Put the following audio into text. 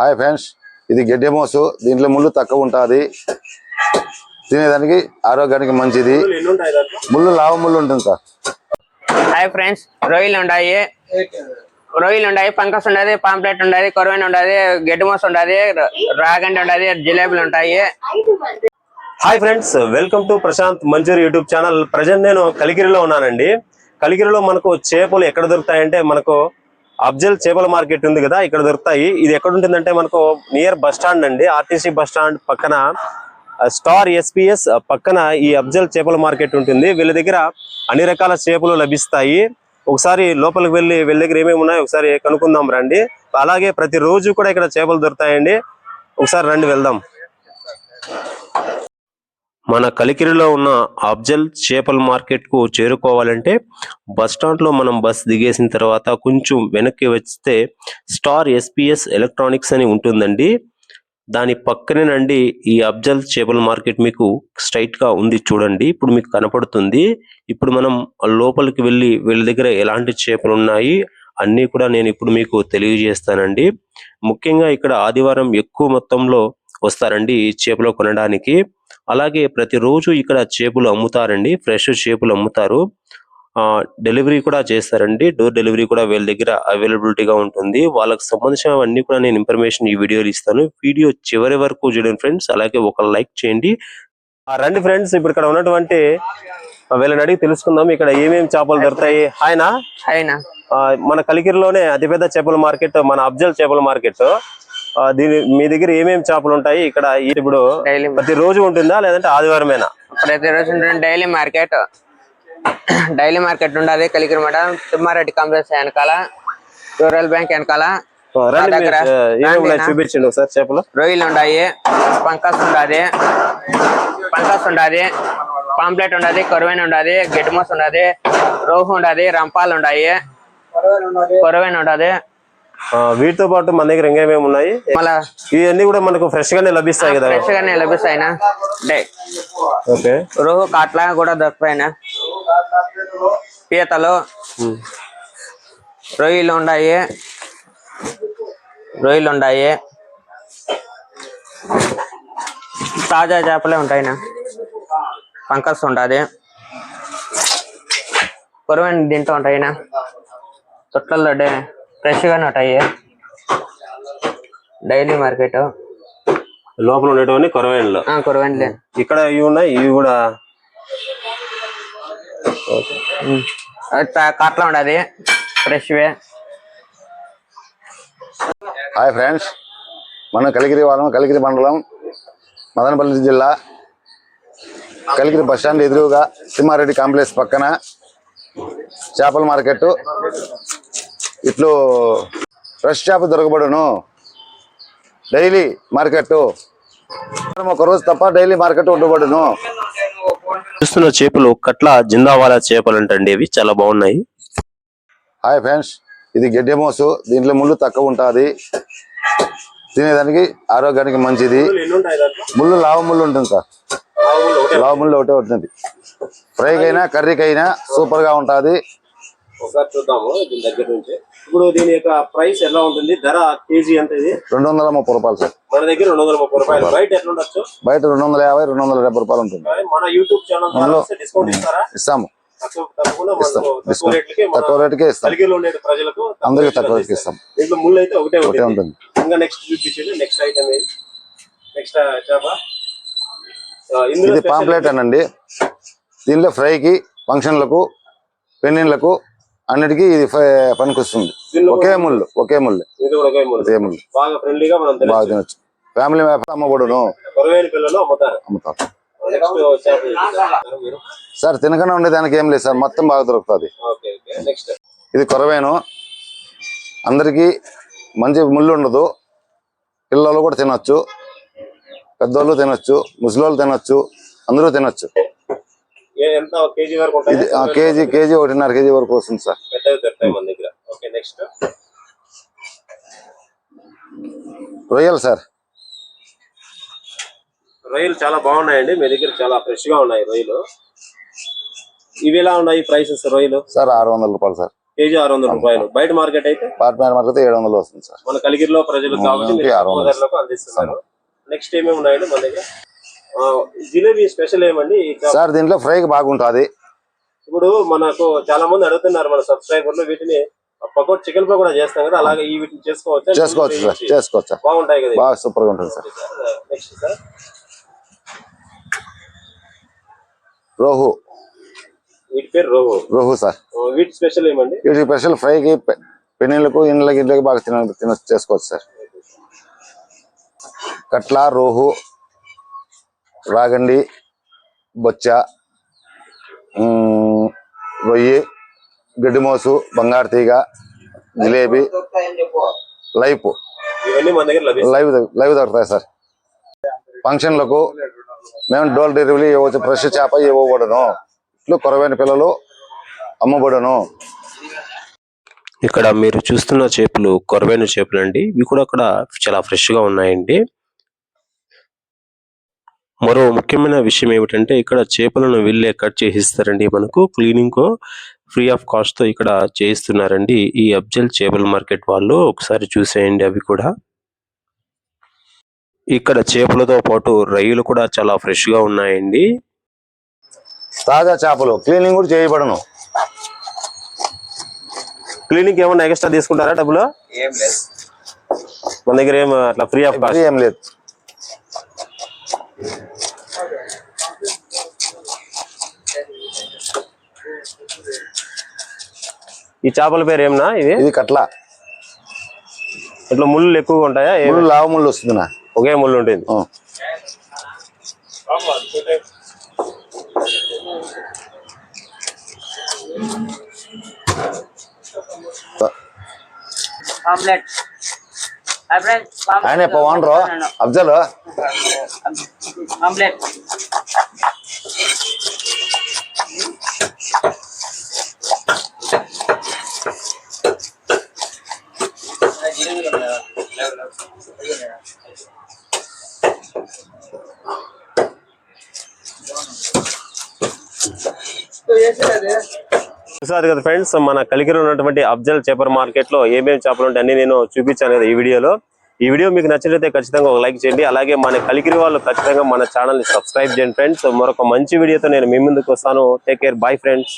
Hi friends ఇది గడ్డి మోసు. దీంట్లో ముళ్ళు తక్కువ ఉంటుంది. తినేదానికి ఆరోగ్యానికి మంచిది. ముళ్ళు లావ ముళ్ళు ఉంటుంది సార్. హాయ్ ఫ్రెండ్స్ రొయ్యలు ఉన్నాయి రొయ్యలు ఉన్నాయి పంకస్ ఉండదు పాంప్లెట్ ఉండదు కొరవైన ఉండదు గడ్డిమోస ఉండదు రాగండి ఉండదు జిలేబులు ఉంటాయి. Hi friends welcome to Prashanth Manchuri YouTube channel. Present నేను కలిగిరిలో ఉన్నానండి. కలిగిరిలో మనకు చేపలు ఎక్కడ దొరుకుతాయంటే మనకు అబ్జల్ చేపల మార్కెట్ ఉంది కదా ఇక్కడ దొరుకుతాయి. ఇది ఎక్కడ ఉంటుందంటే మనకు నియర్ బస్ స్టాండ్ అండి. ఆర్టీసీ బస్ స్టాండ్ పక్కన స్టార్ ఎస్పీఎస్ పక్కన ఈ అబ్జల్ చేపల మార్కెట్ ఉంటుంది. వీళ్ళ దగ్గర అన్ని రకాల చేపలు లభిస్తాయి. ఒకసారి లోపలికి వెళ్ళి వీళ్ళ దగ్గర ఏమేమి ఉన్నాయో ఒకసారి కనుక్కుందాం రండి. అలాగే ప్రతి రోజు కూడా ఇక్కడ చేపలు దొరుకుతాయండి. ఒకసారి రండి వెళ్దాం. మన కలికిరిలో ఉన్న అబ్జల్ చేపల మార్కెట్కు చేరుకోవాలంటే బస్ స్టాండ్లో మనం బస్ దిగేసిన తర్వాత కొంచెం వెనక్కి వస్తే స్టార్ ఎస్పీఎస్ ఎలక్ట్రానిక్స్ అని ఉంటుందండి. దాని పక్కనేనండి ఈ అబ్జల్ చేపల మార్కెట్ మీకు స్ట్రైట్గా ఉంది చూడండి. ఇప్పుడు మీకు కనపడుతుంది. ఇప్పుడు మనం లోపలికి వెళ్ళి వీళ్ళ దగ్గర ఎలాంటి చేపలు ఉన్నాయి అన్నీ కూడా నేను ఇప్పుడు మీకు తెలియజేస్తానండి. ముఖ్యంగా ఇక్కడ ఆదివారం ఎక్కువ మొత్తంలో వస్తారండి ఈ చేపలు కొనడానికి. అలాగే ప్రతిరోజు ఇక్కడ చేపలు అమ్ముతారండి. ఫ్రెష్ చేపలు అమ్ముతారు. ఆ డెలివరీ కూడా చేస్తారండి. డోర్ డెలివరీ కూడా వీళ్ళ దగ్గర అవైలబిలిటీగా ఉంటుంది. వాళ్ళకి సంబంధించినవన్నీ కూడా నేను ఇన్ఫర్మేషన్ ఈ వీడియోలో ఇస్తాను. వీడియో చివరి వరకు చూడండి ఫ్రెండ్స్. అలాగే ఒక లైక్ చేయండి. ఆ, రండి ఫ్రెండ్స్. ఇప్పుడు ఇక్కడ ఉన్నటువంటి వీళ్ళని అడిగి తెలుసుకుందాం. ఇక్కడ ఏమేమి చేపలు దొరుకుతాయి. హాయ్నా అయినా ఆ, మన కలికిరిలోనే అతిపెద్ద చేపల మార్కెట్ మన అఫ్జల్ చేపల మార్కెట్. దీని మీ దగ్గర ఏమేమి చేపలు ఉంటాయి? ఇక్కడ ఇప్పుడు ప్రతి రోజు ఉంటుందా? లేదంటే ఆదివారమేనా? ప్రతిరోజు ఉంటుంది డైలీ మార్కెట్. డైలీ మార్కెట్ ఉండదు. కలిగిరి మాట తిమ్మారెడ్డి కాంప్లెక్స్ వెనకాల రూరల్ బ్యాంక్ వెనకాల. చూపించండి ఒకసారి చేపలు. రొయ్యలు ఉన్నాయి పంకస్ ఉండదు పంకస్ ఉండదు పాంప్లెట్ ఉండదు కొరవైన ఉండదు గడ్డిమోస ఉండదు రోహు ఉండదు రంపాలు ఉన్నాయి కొరవైన ఉండదు వీటితో పాటు మన దగ్గర ఇంకేమేమి ఉన్నాయి? మళ్ళా ఇవన్నీ కూడా మనకు ఫ్రెష్ గానే లభిస్తాయి కదా? ఫ్రెష్ గానే లభిస్తాయినా డే. ఓకే. రోహు కాట్ల కూడా దొరుకుతాయినా పీతలు. రొయ్యలు ఉన్నాయి. రొయ్యలు ఉన్నాయి. తాజా చేపలే ఉంటాయినా పంకస్ ఉంటుంది. కొరవైన దీంట్లో ఉంటాయినా తొట్లలో డే. ఫ్రెష్గానే ఉంటాయి డైలీ మార్కెట్. లోపల ఉండేటువంటి కొరవేణలు కొరవైనలే. ఇక్కడ ఇవి ఉన్నాయి ఇవి కూడా. కాట్ల ఉండదు. ఫ్రెష్వే. హాయ్ ఫ్రెండ్స్ మనం కలిగిరి వాళ్ళం కలిగిరి మండలం మదనపల్లి జిల్లా కలిగిరి బస్ స్టాండ్ ఎదురుగా సింహారెడ్డి కాంప్లెక్స్ పక్కన చేపల మార్కెట్. ఇట్లు ఫ్రెష్ చేప దొరకబడును. డైలీ మార్కెట్ ఒక రోజు తప్ప డైలీ మార్కెట్ ఉండబడును. చూస్తున్న చేపలు కట్ల జిందావాలా చేపలు అంటండి ఇవి. చాలా బాగున్నాయి. హాయ్ ఫ్రెండ్స్ ఇది గడ్డి మోసు. దీంట్లో ముళ్ళు తక్కువ ఉంటుంది. తినేదానికి ఆరోగ్యానికి మంచిది. ముళ్ళు లావ ముళ్ళు ఉంటుంది సార్. లావ ముళ్ళు ఒకటే ఉంటుంది. ఫ్రైకైనా కర్రీకైనా సూపర్గా ఉంటుంది. ఒకసారి చూద్దాము దీని దగ్గర నుంచి. ఇప్పుడు దీని యొక్క ప్రైస్ ఎలా ఉంటుంది? ధర కేజీ ఎంత ఇది? రెండు వందల ముప్పై రూపాయలు సార్. మన దగ్గర రెండు వందల ముప్పై రూపాయలు. బయట ఎట్లా ఉండొచ్చు బయట రెండు వందల యాభై రెండు వందల డెబ్బై రూపాయలు ఉంటుంది. మన యూట్యూబ్ ఛానల్ ద్వారా డిస్కౌంట్ ఇస్తారా? ఇస్తాము. తక్కువ- రేటుకే ఇస్తాం ప్రజలకు అందరికి తక్కువ రేటుకి ఇస్తాం. దీంట్లో ముళ్ళు అయితే ఒకటే ఒకటే ఉంటుంది. ఇంకా నెక్స్ట్ చూపించండి నెక్స్ట్ ఐటమ్ ఏది? నెక్స్ట్ చేప. ఆ, ఇందులో ఇది పాంప్లెట్ అనండి. దీనిలో ఫ్రైకి ఫంక్షన్లకు పెళ్ళిళ్ళకు అన్నిటికీ ఇది పనికొస్తుంది. ఒకే ముళ్ళు ఒకే ముళ్ళు. ఒకే ముళ్ళు. బాగా ఫ్రెండ్లీగా మనం బాగా తినచ్చు. తినొచ్చు ఫ్యామిలీ పిల్లలు అమ్ముతారు. సార్ తినకుండా ఉండే దానికి ఏం లేదు సార్. మొత్తం బాగా దొరుకుతుంది. ఇది కొరవేను. అందరికీ మంచి ముళ్ళు ఉండదు. పిల్లలు కూడా తినొచ్చు. పెద్దోళ్ళు తినొచ్చు. ముసలోళ్ళు తినొచ్చు. అందరూ తినొచ్చు. ఎంత కేజీ వరకు కేజీ కేజీ ఒకటిన్నర కేజీ వరకు వస్తుంది సార్. పెద్దవి దొరుకుతాయి మన దగ్గర. Okay next. రొయ్యలు సార్. రొయ్యలు చాలా బాగున్నాయండి. మీ దగ్గర చాలా ఫ్రెష్గా ఉన్నాయి రొయ్యలు. ఇవి ఎలా ఉన్నాయి ప్రైసెస్ రొయ్యలు? సార్ ఆరు వందల రూపాయలు సార్. కేజీ ఆరు వందల రూపాయలు. బయట మార్కెట్ అయితే? మార్కెట్ ఏడు వందలు వస్తుంది సార్. మన కలిగిరిలో ప్రజలు కాబట్టి అందిస్తున్నారు. నెక్స్ట్ ఏమేమి ఉన్నాయండి మన దగ్గర? జిలేబీ స్పెషల్ ఏమండి? సార్ దీంట్లో ఫ్రైకి బాగుంటుంది. ఇప్పుడు మనకు చాలా మంది అడుగుతున్నారు మన సబ్స్క్రైబర్లు వీటిని. పకోట్ చికెన్ పకోడా చేస్తాం కదా అలాగే ఈ వీటిని చేసుకోవచ్చు? చేసుకోవచ్చు సార్ చేసుకోవచ్చు సార్. బాగుంటాయి కదా బాగా సూపర్గా ఉంటుంది సార్. Next sir. రోహు. వీటి పేరు రోహు. రోహు సార్. వీటి స్పెషల్ ఏమండి? వీటి స్పెషల్ ఫ్రైకి పె- పెన్నీళ్ళకు ఇండ్లకి ఇంట్లకి బాగా తిన తిన చేసుకోవచ్చు సార్. కట్ల రోహు. రాగండి బొచ్చ రొయ్యి గడ్డిమోసు బంగారు తీగ జిలేబీ లైఫ్ లైవ్ లైవ్ దొరుకుతాయి సార్. ఫంక్షన్లకు మేము డోర్ డెలివరీ ఇవ్వచ్చు ఫ్రెష్ చేప ఇవ్వబడును ఇట్లు కొరవైన పిల్లలు అమ్మబడును. ఇక్కడ మీరు చూస్తున్న చేపలు కొరవైన చేపలు అండి ఇవి కూడా అక్కడ చాలా ఫ్రెష్గా ఉన్నాయండి. మరో ముఖ్యమైన విషయం ఏమిటంటే ఇక్కడ చేపలను వీళ్ళే కట్ చేసిస్తారండి మనకు. క్లీనింగ్ ఫ్రీ ఆఫ్ కాస్ట్తో ఇక్కడ చేయిస్తున్నారండి ఈ అబ్జల్ చేపల మార్కెట్ వాళ్ళు. ఒకసారి చూసేయండి అవి కూడా. ఇక్కడ చేపలతో పాటు రొయ్యలు కూడా చాలా ఫ్రెష్గా ఉన్నాయండి. తాజా చేపలు. క్లీనింగ్ కూడా చేయబడును. క్లీనింగ్ ఏమన్నా ఎక్స్ట్రా తీసుకుంటారా డబ్బులు? మన దగ్గర ఏం అట్లా ఫ్రీ ఆఫ్ మరి ఏం లేదు. ఈ చేపల పేరు ఏమన్నా ఇది? ఇది కట్ల. ఇట్లా ముళ్ళు ఎక్కువగా ఉంటాయా? ఏ- ముళ్ళు లావు ముళ్ళు వస్తుంది నా ఒకే ముళ్ళు ఉంటుంది. ఆ. ఆమ్లెట్. హాయ్ ఫ్రెండ్స్ ఆయన పవన్రు అఫ్జల్. ఆమ్లెట్. చూసారు కదా ఫ్రెండ్స్ మన కలిగిరి ఉన్నటువంటి అబ్జల్ చేపల మార్కెట్లో ఏమేమి చేపలు ఉంటాయి అన్ని నేను చూపించాను కదా ఈ వీడియోలో. ఈ వీడియో మీకు నచ్చినట్లయితే ఖచ్చితంగా ఒక లైక్ చేయండి. అలాగే మన కలిగిరి వాళ్ళు ఖచ్చితంగా మన ఛానల్ని సబ్స్క్రైబ్ చేయండి ఫ్రెండ్స్ మరొక మంచి వీడియోతో నేను మీ ముందుకు వస్తాను. Take care bye friends